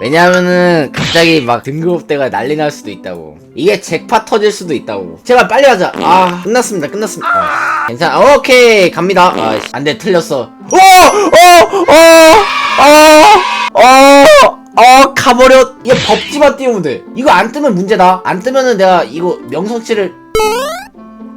왜냐하면은 갑자기 막 등급대가 난리 날 수도 있다고. 이게 잭팟 터질 수도 있다고. 제발 빨리 하자. 아 끝났습니다. 끝났습니다. 아, 괜찮아. 오케이. 갑니다. 아 안돼. 틀렸어. 어어어어어어 가버려. 얘 법지만 띄우면 돼. 이거 안 뜨면 문제다. 안 뜨면은 내가 이거 명성치를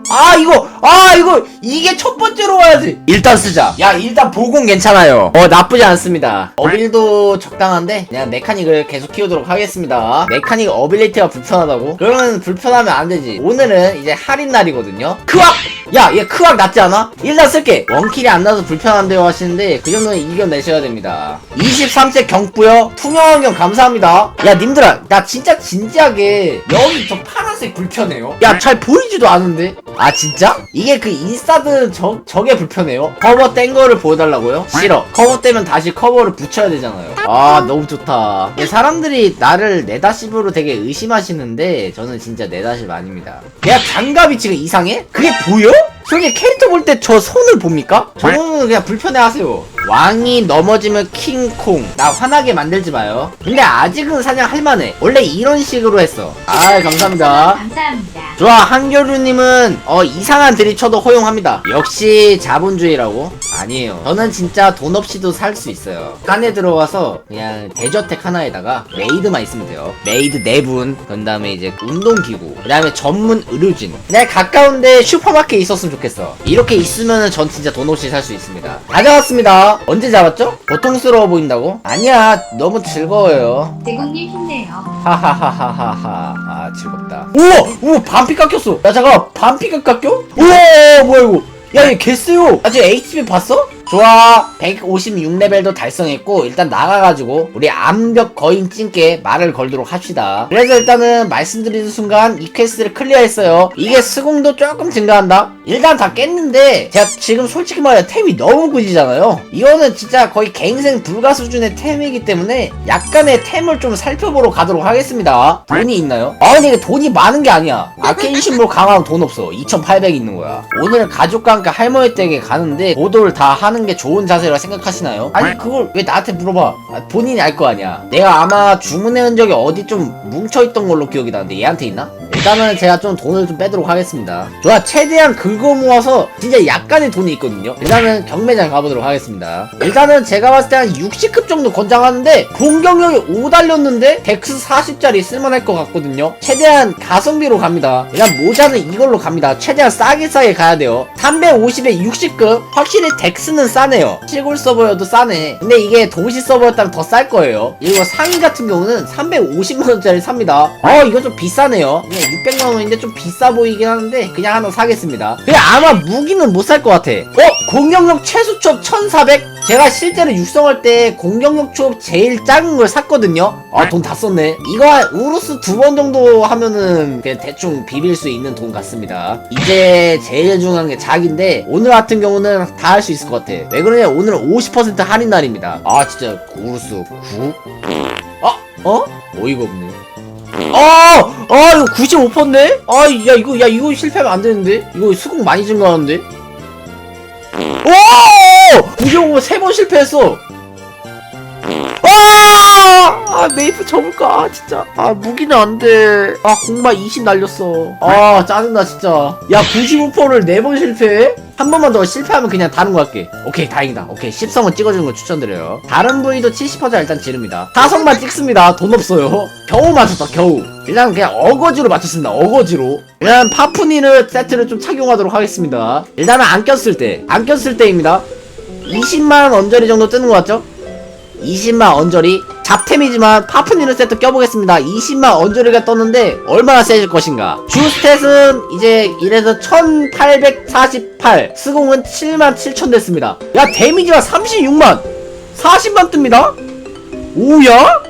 아 이거 아 이거 이게 첫 번째로 와야지. 일단 쓰자. 야 일단 보공 괜찮아요. 어 나쁘지 않습니다. 어빌도 적당한데 그냥 메카닉을 계속 키우도록 하겠습니다. 메카닉 어빌리티가 불편하다고? 그러면 불편하면 안 되지. 오늘은 이제 할인 날이거든요. 크왁 야얘 크왁 낫지 않아? 일단 쓸게. 원킬이 안 나서 불편한데요 하시는데 그 정도는 이겨내셔야 됩니다. 23세 경부요. 투명환경 감사합니다. 야 님들아 나 진짜 진지하게 여기 저 파란 색 불편해요 야 잘 보이지도 않은데 아 진짜? 이게 그 인스타드 저, 저게 불편해요? 커버 뗀 거를 보여달라고요? 싫어 커버 떼면 다시 커버를 붙여야 되잖아요 아 너무 좋다 예, 사람들이 나를 네다십으로 되게 의심하시는데 저는 진짜 네다십 아닙니다 야 장갑이 지금 이상해? 그게 보여? 솔직히 캐릭터 볼 때 저 손을 봅니까? 저는 그냥 불편해 하세요 왕이 넘어지면 킹콩. 나 화나게 만들지 마요. 근데 아직은 사냥 할만해. 원래 이런 식으로 했어. 아 감사합니다. 감사합니다. 좋아 한겨루님은 어 이상한 드립쳐도 허용합니다. 역시 자본주의라고? 아니에요. 저는 진짜 돈 없이도 살 수 있어요. 칸에 들어가서 그냥 대저택 하나에다가 메이드만 있으면 돼요. 메이드 4분 그 다음에 이제 운동기구 그 다음에 전문 의료진. 그냥 가까운데 슈퍼마켓 있었으면 좋겠어. 이렇게 있으면 전 진짜 돈 없이 살 수 있습니다. 가져왔습니다 언제 잡았죠? 고통스러워 보인다고? 아니야 너무 즐거워요 대공님 힘내요. 하하하하하하 아 즐겁다 우와 우와 반피 깎였어 야 잠깐 반피가 깎여? 우와 뭐야 이거 야얘 개쎄요 아저 HP 봤어? 좋아. 156레벨도 달성했고 일단 나가가지고 우리 암벽 거인 찐께 말을 걸도록 합시다. 그래서 일단은 말씀드리는 순간 이 퀘스트를 클리어했어요. 이게 스공도 조금 증가한다? 일단 다 깼는데 제가 지금 솔직히 말해 템이 너무 굳이잖아요. 이거는 진짜 거의 갱생 불가 수준의 템이기 때문에 약간의 템을 좀 살펴보러 가도록 하겠습니다. 돈이 있나요? 아 근데 이게 돈이 많은 게 아니야. 아케인 신물 강화하면 돈 없어. 2800 있는 거야. 오늘 가족과 함께 할머니 댁에 가는데 보도를 다 하는 게 좋은 자세라 생각하시나요? 아니 그걸 왜 나한테 물어봐? 아, 본인이 알 거 아니야. 내가 아마 주문해 온 적이 어디 좀 뭉쳐있던 걸로 기억이 나는데 얘한테 있나? 일단은 제가 좀 돈을 좀 빼도록 하겠습니다. 좋아 최대한 긁어 모아서 진짜 약간의 돈이 있거든요. 일단은 경매장 가보도록 하겠습니다. 일단은 제가 봤을 때 한 60급 정도 권장하는데 공격력이 5 달렸는데 덱스 40짜리 쓸만할 것 같거든요. 최대한 가성비로 갑니다. 일단 모자는 이걸로 갑니다. 최대한 싸게 싸게 가야 돼요. 350에 60급. 확실히 덱스는 싸네요. 시골 서버여도 싸네. 근데 이게 도시 서버였다면 더 쌀 거예요. 이거 상위 같은 경우는 350만원짜리 삽니다. 어 이거 좀 비싸네요. 그냥 600만원인데 좀 비싸 보이긴 하는데 그냥 하나 사겠습니다. 그냥 아마 무기는 못 살 것 같아. 어? 공격력 최소첩 1400? 제가 실제로 육성할 때 공격력 촉 제일 작은 걸 샀거든요. 아 돈 다 썼네. 이거 한 우루스 두 번 정도 하면은 그냥 대충 비빌 수 있는 돈 같습니다. 이제 제일 중요한 게 작인데 오늘 같은 경우는 다 할 수 있을 것 같아 왜 그러냐 오늘은 50% 할인 날입니다 아 진짜 우루스 9? 아? 어? 어이가 없네 아! 아 이거 95%인데? 아야 이거 야 이거 실패하면 안 되는데? 이거 수긍 많이 증가하는데? 오! 구경호 세번 실패했어 아! 아 메이프 접을까 아, 진짜 아 무기는 안돼 아 공마 20 날렸어 아 짜증나 진짜 야 95%를 4번 실패해? 한 번만 더 실패하면 그냥 다른 거 할게. 오케이 다행이다. 오케이 10성은 찍어주는 거 추천드려요. 다른 부위도 70% 일단 지릅니다. 4성만 찍습니다. 돈 없어요. 겨우 맞췄다 겨우. 일단 그냥 어거지로 맞췄습니다 어거지로. 일단 파푸니를 세트를 좀 착용하도록 하겠습니다. 일단은 안 꼈을 때안 꼈을 때입니다. 20만원 언저리 정도 뜨는 것 같죠? 20만 언저리. 잡템이지만 파프니를 세트 껴보겠습니다. 20만 언저리가 떴는데 얼마나 세질 것인가. 주 스탯은 이제 이래서 1848 스공은 7만 7천 됐습니다. 야 데미지가 36만. 40만 뜹니다? 오야?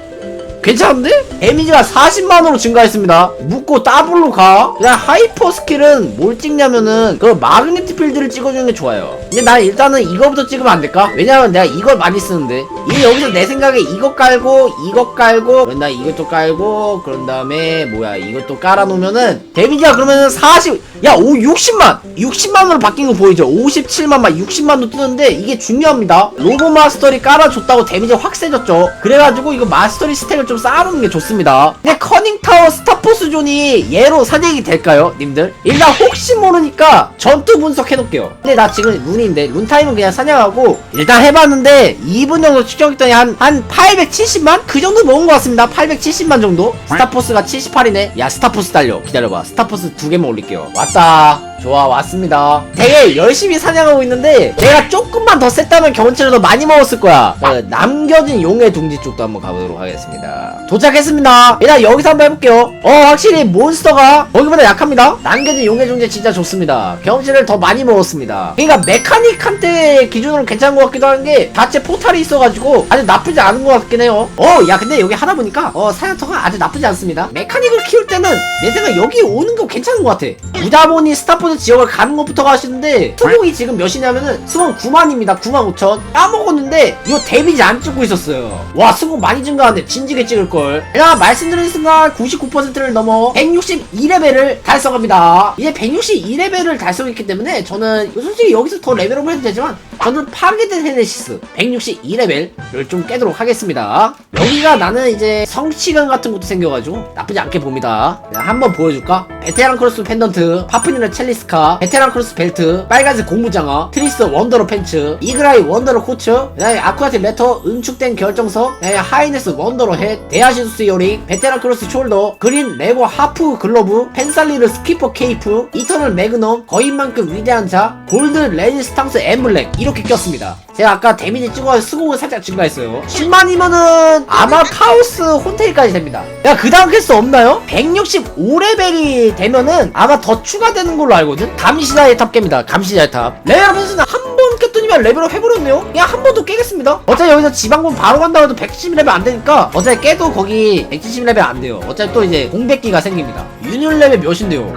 괜찮은데? 데미지가 40만으로 증가했습니다 묶고 더블로 가 그냥 하이퍼 스킬은 뭘 찍냐면은 그 마그네틱 필드를 찍어주는 게 좋아요 근데 난 일단은 이거부터 찍으면 안 될까? 왜냐면 내가 이걸 많이 쓰는데 이 여기서 내 생각에 이거 깔고 이거 깔고 그런 다음에 이것도 깔고 그런 다음에 뭐야 이것도 깔아놓으면은 데미지가 그러면은 40 야, 오, 60만! 60만으로 바뀐 거 보이죠? 57만 막 60만도 뜨는데 이게 중요합니다. 로보 마스터리 깔아줬다고 데미지 확 세졌죠? 그래가지고 이거 마스터리 스택을 좀 쌓아놓는 게 좋습니다. 근데 커닝타워 스타포스 존이 얘로 사냥이 될까요? 님들? 일단 혹시 모르니까 전투 분석해놓을게요. 근데 나 지금 룬인데 룬 타임은 그냥 사냥하고 일단 해봤는데 2분 정도 추격했더니 한, 한 870만? 그 정도 먹은 것 같습니다. 870만 정도? 스타포스가 78이네? 야, 스타포스 달려. 기다려봐. 스타포스 두 개만 올릴게요. 왔다. 좋아, 왔습니다. 되게 열심히 사냥하고 있는데, 내가 조금만 더 셌다면 경험치를 더 많이 먹었을 거야. 어, 남겨진 용의 둥지 쪽도 한번 가보도록 하겠습니다. 도착했습니다. 일단 여기서 한번 해볼게요. 어, 확실히 몬스터가 거기보다 약합니다. 남겨진 용의 둥지 진짜 좋습니다. 경험치를 더 많이 먹었습니다. 그러니까 메카닉한테 기준으로 괜찮은 것 같기도 하는 게, 자체 포탈이 있어가지고, 아주 나쁘지 않은 것 같긴 해요. 어, 야, 근데 여기 하다 보니까, 어, 사냥터가 아주 나쁘지 않습니다. 메카닉을 키울 때는, 내 생각 여기 오는 거 괜찮은 것 같아. 우다보니 스타포 드 지역을 가는 것부터 가시는데, 수봉이 지금 몇이냐면은, 수봉 9만입니다. 9만 5천. 까먹었는데, 이거 데미지 안 찍고 있었어요. 와, 수봉 많이 증가하는데, 진지게 찍을걸. 야, 말씀드린 순간 99%를 넘어 162레벨을 달성합니다. 이제 162레벨을 달성했기 때문에, 저는 솔직히 여기서 더 레벨업을 해도 되지만, 저는 파괴된 헤네시스 162레벨을 좀 깨도록 하겠습니다. 여기가 나는 이제 성취감 같은 것도 생겨가지고 나쁘지 않게 봅니다. 내가 한번 보여줄까? 베테랑 크로스 펜던트, 파프니나 첼리스 카, 베테랑 크로스 벨트, 빨간색 고무장화, 트리스 원더러 팬츠, 이그라이 원더러 코츠, 아쿠아틱 레터, 응축된 그다음에 하이네스 원더러 햇, 데아시두스 이어링, 베테랑 크로스 숄더, 그린 레고 하프 글러브, 펜살리르 스키퍼 케이프, 이터널 매그넘, 거인만큼 위대한 자, 골드 레지스탕스 엠블랙 이렇게 꼈습니다. 제가 아까 데미지 찍어서 수공을 살짝 증가했어요. 10만이면은 아마 카오스 혼테일까지 됩니다. 야, 그 다음 퀘스트 없나요? 165레벨이 되면은 아마 더 추가되는 걸로 알 거든? 감시자의 탑 깹니다. 감시자의 탑. 레벨업 횟수는 한번 깼더니만 레벨업 해버렸네요? 그냥 한 번 더 깨겠습니다. 어차피 여기서 지방군 바로 간다고 해도 170레벨 안 되니까 어차피 깨도 거기 170레벨 안 돼요. 어차피 또 이제 공백기가 생깁니다. 유닛 레벨 몇인데요?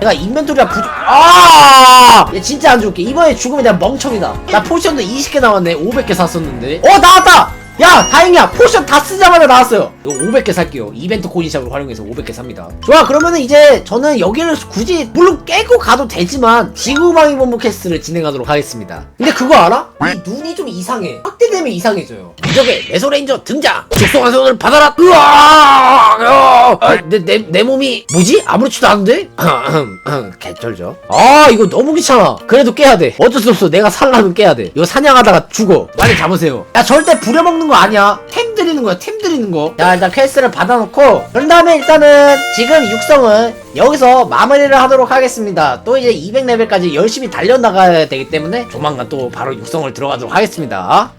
내가 인벤토리가 부족. 아! 얘 진짜 안 좋게. 이번에 죽으면 내가 멍청이다. 나 포션도 20개 나왔네. 500개 샀었는데. 어 나왔다. 야 다행이야. 포션 다 쓰자마자 나왔어요. 이거 500개 살게요. 이벤트 코인샵을 활용해서 500개 삽니다. 좋아 그러면은 이제 저는 여기를 굳이 물론 깨고 가도 되지만 지구방위 본부 캐스트를 진행하도록 하겠습니다. 근데 그거 알아? 이 눈이 좀 이상해. 확대되면 이상해져요. 이적의 메소레인저 등장! 죽성한 손을 받아라! 으아! 아, 내, 내, 내 몸이 뭐지? 아무렇지도 않은데? 개쩔죠. 아 이거 너무 귀찮아. 그래도 깨야 돼. 어쩔 수 없어. 내가 살라면 깨야 돼. 이거 사냥하다가 죽어. 빨리 잡으세요. 야 절대 부려먹는 거 아니야? 템 드리는 거야 템 드리는 거자 일단 퀘스트를 받아놓고 그런 다음에 일단은 지금 육성은 여기서 마무리를 하도록 하겠습니다. 또 이제 200레벨까지 열심히 달려나가야 되기 때문에 조만간 또 바로 육성을 들어가도록 하겠습니다